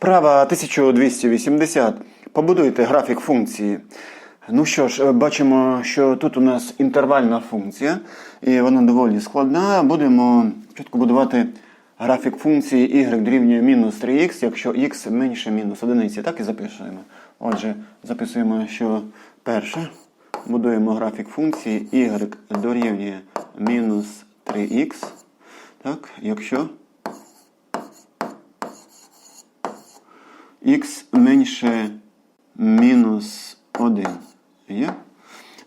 Вправа 1280. Побудуйте графік функції. Ну що ж, е, бачимо, що тут у нас інтервальна функція, і вона доволі складна. Будемо спочатку будувати графік функції y дорівнює мінус 3х, якщо х менше мінус 1. Так і записуємо. Отже, записуємо, що перше. Будуємо графік функції y дорівнює мінус 3х. Так, якщо х менше мінус 1. Є?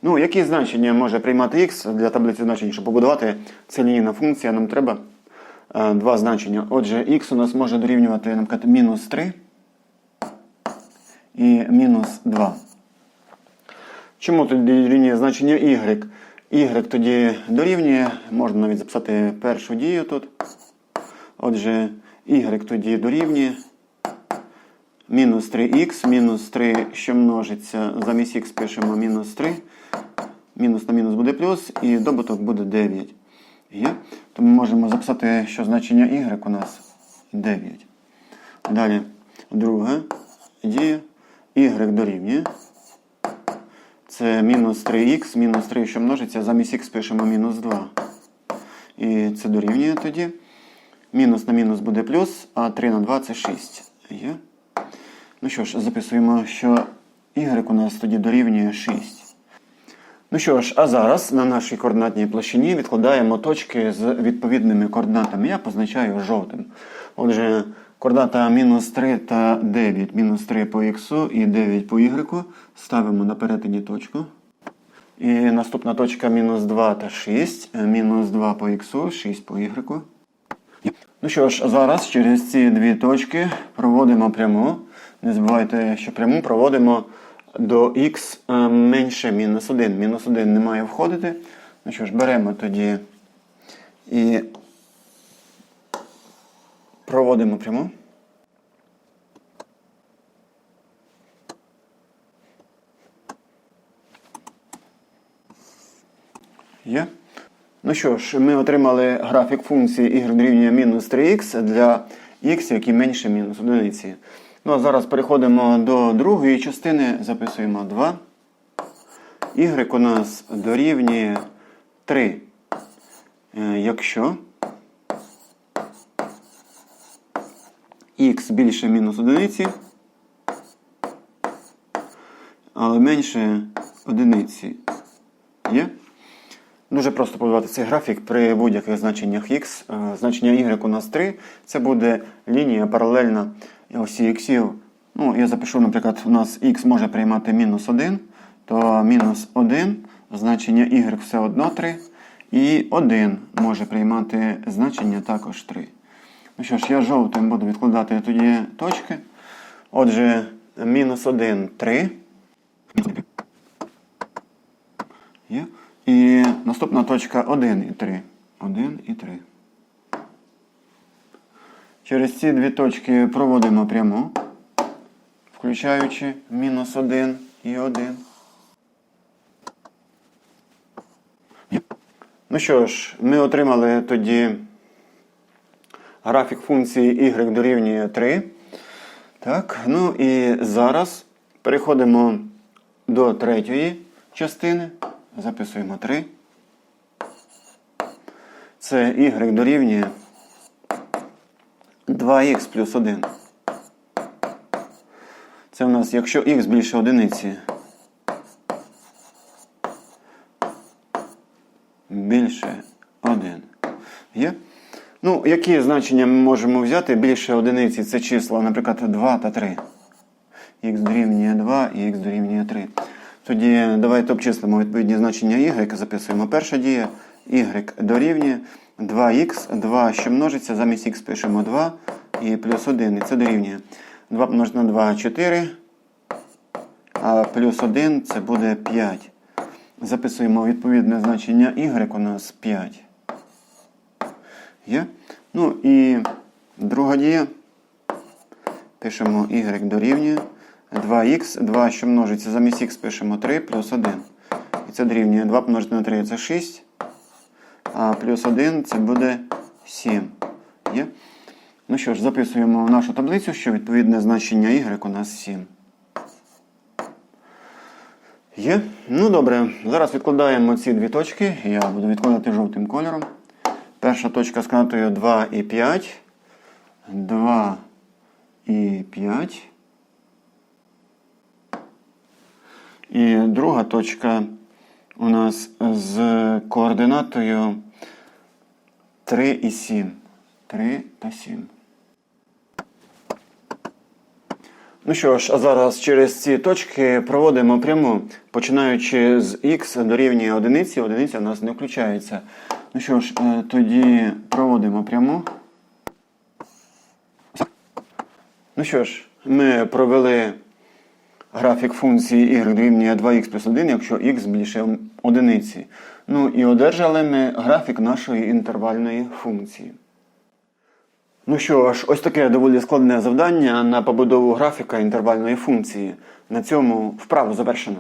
Ну, які значення може приймати х для таблиці значень, щоб побудувати це лінійна функція, нам треба е, два значення. Отже, х у нас може дорівнювати, наприклад, мінус 3 і мінус 2. Чому тоді дорівнює значення y? y тоді дорівнює, можна навіть записати першу дію тут. Отже, y тоді дорівнює мінус 3х, мінус 3, що множиться, замість х пишемо мінус 3. Мінус на мінус буде плюс, і добуток буде 9. Є? Тому можемо записати, що значення y у нас 9. Далі, друге дія. y дорівнює. Це мінус 3х, мінус 3, що множиться, замість х пишемо мінус 2. І це дорівнює тоді. Мінус на мінус буде плюс, а 3 на 2 це 6. Є? Ну що ж, записуємо, що y у нас тоді дорівнює 6. Ну що ж, а зараз на нашій координатній площині відкладаємо точки з відповідними координатами. Я позначаю жовтим. Отже, координата мінус 3 та 9. Мінус 3 по х і 9 по y. Ставимо на перетині точку. І наступна точка мінус 2 та 6. Мінус 2 по х, 6 по y. Ну що ж, зараз через ці дві точки проводимо пряму. Не забувайте, що пряму проводимо до х е, менше мінус 1. Мінус 1 не має входити. Ну що ж, беремо тоді і проводимо пряму. Є. Ну що ж, ми отримали графік функції y дорівнює мінус 3х для х, який менше мінус 1. Ну а зараз переходимо до другої частини, записуємо 2. Y у нас дорівнює 3. Е, Якщо х більше мінус 1, але менше одиниці. Є? Дуже просто побудувати цей графік при будь-яких значеннях x. Е, Значення y у нас 3. Це буде лінія паралельна осі іксів. Ну, я запишу, наприклад, у нас x може приймати мінус 1, то мінус 1, значення y все одно 3. І 1 може приймати значення також 3. Ну що ж, я жовтим буду відкладати тоді точки. Отже, мінус 1 3. Є. І наступна точка 1 і 3. 1 і 3. Через ці дві точки проводимо пряму, включаючи мінус 1 і 1. Ну що ж, ми отримали тоді графік функції y дорівнює 3. Так, ну і зараз переходимо до третьої частини. Записуємо 3. Це y дорівнює 2х плюс 1. Це у нас, якщо х більше одиниці, більше 1. Є? Ну, які значення ми можемо взяти більше одиниці? Це числа, наприклад, 2 та 3. х дорівнює 2 і х дорівнює 3. Тоді давайте обчислимо відповідні значення y, записуємо перша дія. y дорівнює 2х, 2, що множиться, замість х пишемо 2 і плюс 1. І це дорівнює 2 помножити на 2 4. А плюс 1 це буде 5. Записуємо відповідне значення y у нас 5. Є? Ну і друга дія. Пишемо y дорівнює 2х, 2, що множиться, замість х пишемо 3 плюс 1. І це дорівнює 2 помножити на 3 це 6. А плюс 1 це буде 7. Є? Ну що ж, записуємо в нашу таблицю, що відповідне значення y у нас 7. Є? Ну добре, зараз відкладаємо ці дві точки. Я буду відкладати жовтим кольором. Перша точка з координатою 2 і 5. 2 і 5. І друга точка у нас з координатою 3 і 7. 3 та 7. Ну що ж, а зараз через ці точки проводимо пряму, починаючи з х дорівнює одиниці, одиниця у нас не включається. Ну що ж, е, тоді проводимо пряму. Ну що ж, ми провели графік функції y дорівнює 2х плюс 1, якщо х більше одиниці. Ну і одержали ми графік нашої інтервальної функції. Ну що ж, ось таке доволі складне завдання на побудову графіка інтервальної функції. На цьому вправу завершено.